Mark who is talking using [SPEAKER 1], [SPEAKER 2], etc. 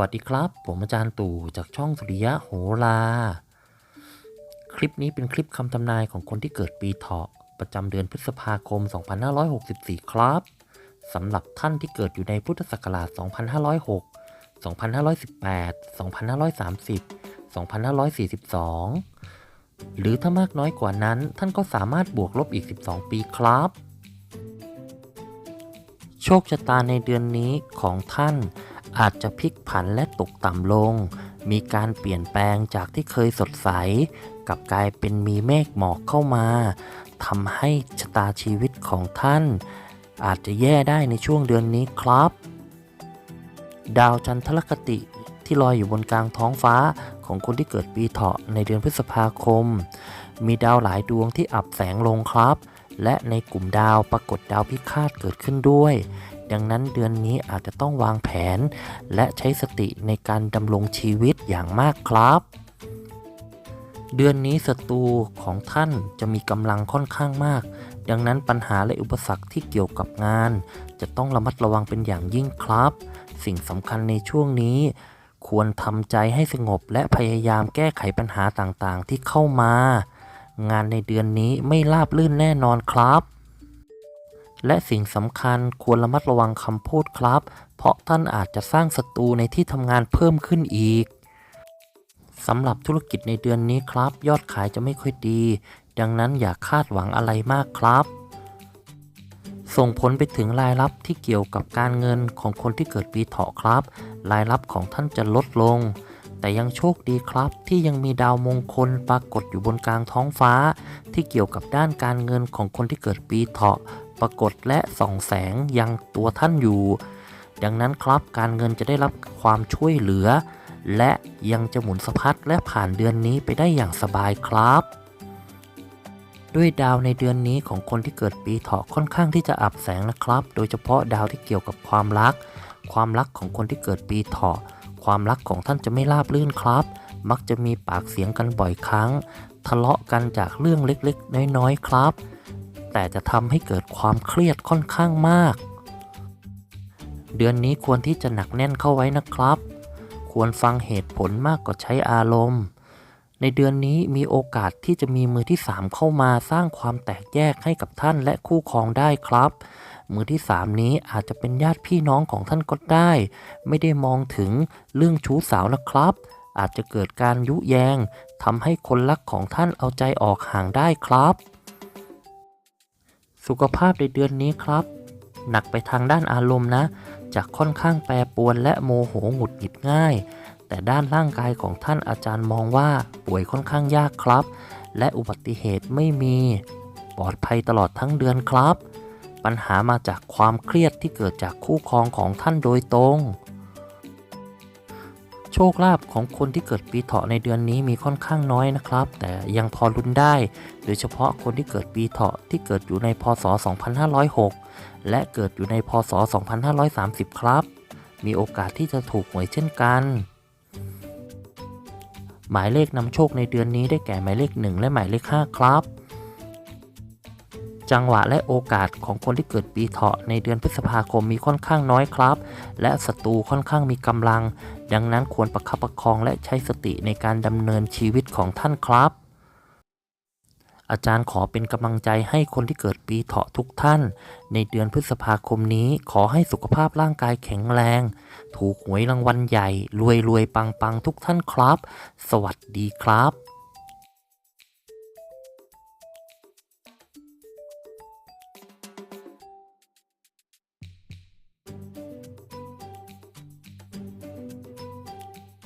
[SPEAKER 1] วัสดีครับ ผมอาจารย์ตู่จากช่องสุริยะโหรา คลิปนี้เป็นคลิปคำทำนายของคนที่เกิดปีเถาะประจำเดือนพฤษภาคม 2564 ครับสำหรับท่านที่เกิดอยู่ในพุทธศักราช 2506 2518 2530 2542 หรือถ้ามากน้อยกว่านั้น ท่านก็สามารถบวกลบอีก 12 ปีครับ โชคชะตาในเดือนนี้ของท่าน อาจจะพลิกผันและตกต่ำลง มีการเปลี่ยนแปลงจากที่เคยสดใสกับกลายเป็นมีเมฆหมอกเข้ามาทำให้ชะตาชีวิตของท่าน อาจจะแย่ได้ในช่วงเดือนนี้ครับ ดาวจันทรคติที่ลอยอยู่บนกลางท้องฟ้าของคนที่เกิดปีเถาะในเดือนพฤษภาคม มีดาวหลายดวงที่อับแสงลงครับ และในกลุ่มดาวปรากฏดาวพิฆาตเกิดขึ้นด้วย ดังนั้นเดือนนี้อาจจะต้องวางแผน และใช้สติในการดำรงชีวิตอย่างมากครับ เดือนนี้ศัตรูของท่านจะมีกำลังค่อนข้างมาก ดังนั้นปัญหาและอุปสรรคที่เกี่ยวกับงาน จะต้องระมัดระวังเป็นอย่างยิ่งครับ สิ่งสำคัญในช่วงนี้ ควรทำใจให้สงบและพยายามแก้ไขปัญหาต่างๆ ที่เข้ามา งานในเดือนนี้ไม่ราบลื่นแน่นอนครับ และสิ่งสำคัญควรระมัดระวังคำพูดครับ เพราะท่านอาจจะสร้างศัตรูในที่ทำงานเพิ่มขึ้นอีกสำหรับธุรกิจในเดือนนี้ครับ ยอดขายจะไม่ค่อยดี ดังนั้นอย่าคาดหวังอะไรมากครับ ส่งผลไปถึงรายรับที่เกี่ยวกับการเงินของคนที่เกิดปีเถาะครับ รายรับของท่านจะลดลง แต่ยังโชคดีครับ ที่ยังมีดาวมงคลปรากฏอยู่บนกลางท้องฟ้า ที่เกี่ยวกับด้านการเงินของคนที่เกิดปีเถาะ ปรากฏและส่องแสงยังตัวท่านอยู่ ดังนั้นครับการเงินจะได้รับความช่วยเหลือ และยังจะหมุนสะพัดและผ่านเดือนนี้ไปได้อย่างสบายครับ ด้วยดาวในเดือนนี้ของคนที่เกิดปีเถาะค่อนข้างที่จะอับแสงนะครับ โดยเฉพาะดาวที่เกี่ยวกับความรัก ความรักของคนที่เกิดปีเถาะความรักของท่านจะไม่ราบรื่นครับ มักจะมีปากเสียงกันบ่อยครั้ง ทะเลาะกันจากเรื่องเล็กๆ น้อยๆ ครับ แต่จะทำให้เกิดความเครียดค่อนข้างมาก เดือนนี้ควรที่จะหนักแน่นเข้าไว้นะครับ ควรฟังเหตุผลมากกว่าใช้อารมณ์ ในเดือนนี้มีโอกาสที่จะมีมือที่ 3 เข้ามาสร้างความแตกแยกให้กับท่านและคู่ครองได้ครับ มือที่ 3 นี้อาจจะเป็นญาติพี่น้องของท่านก็ได้ ไม่ได้มองถึงเรื่องชู้สาวนะครับ อาจจะเกิดการยุแยงทำให้คนรักของท่านเอาใจออกห่างได้ครับ สุขภาพในเดือนนี้ครับ หนักไปทางด้านอารมณ์นะ จะค่อนข้างแปรปรวนและโมโหหงุดหงิดง่าย แต่ด้านร่างกายของท่านอาจารย์มองว่าป่วยค่อนข้างยากครับ และอุบัติเหตุไม่มี ปลอดภัยตลอดทั้งเดือนครับ ปัญหามาจากความเครียดที่เกิดจากคู่ครองของท่านโดยตรง โชคลาภของคนที่เกิดปีเถาะในเดือนนี้มีค่อนข้างน้อยนะครับ แต่ยังพอลุ้นได้ โดยเฉพาะคนที่เกิดปีเถาะที่เกิดอยู่ในพศ 2506 และเกิดอยู่ในพศ 2530 ครับ มีโอกาสที่จะถูกหวยเช่นกัน หมายเลขนำโชคในเดือนนี้ได้แก่หมายเลข 1 และหมายเลข 5 ครับจังหวะและโอกาสของคนที่เกิดปีเถาะในเดือนพฤษภาคมมีค่อนข้างน้อยครับ และศัตรูค่อนข้างมีกำลัง ดังนั้นควรประคับประคองและใช้สติในการดำเนินชีวิตของท่านครับ อาจารย์ขอเป็นกำลังใจให้คนที่เกิดปีเถาะทุกท่าน ในเดือนพฤษภาคมนี้ขอให้สุขภาพร่างกายแข็งแรง ถูกหวยรางวัลใหญ่ รวยรวยปังปังทุกท่านครับ สวัสดีครับ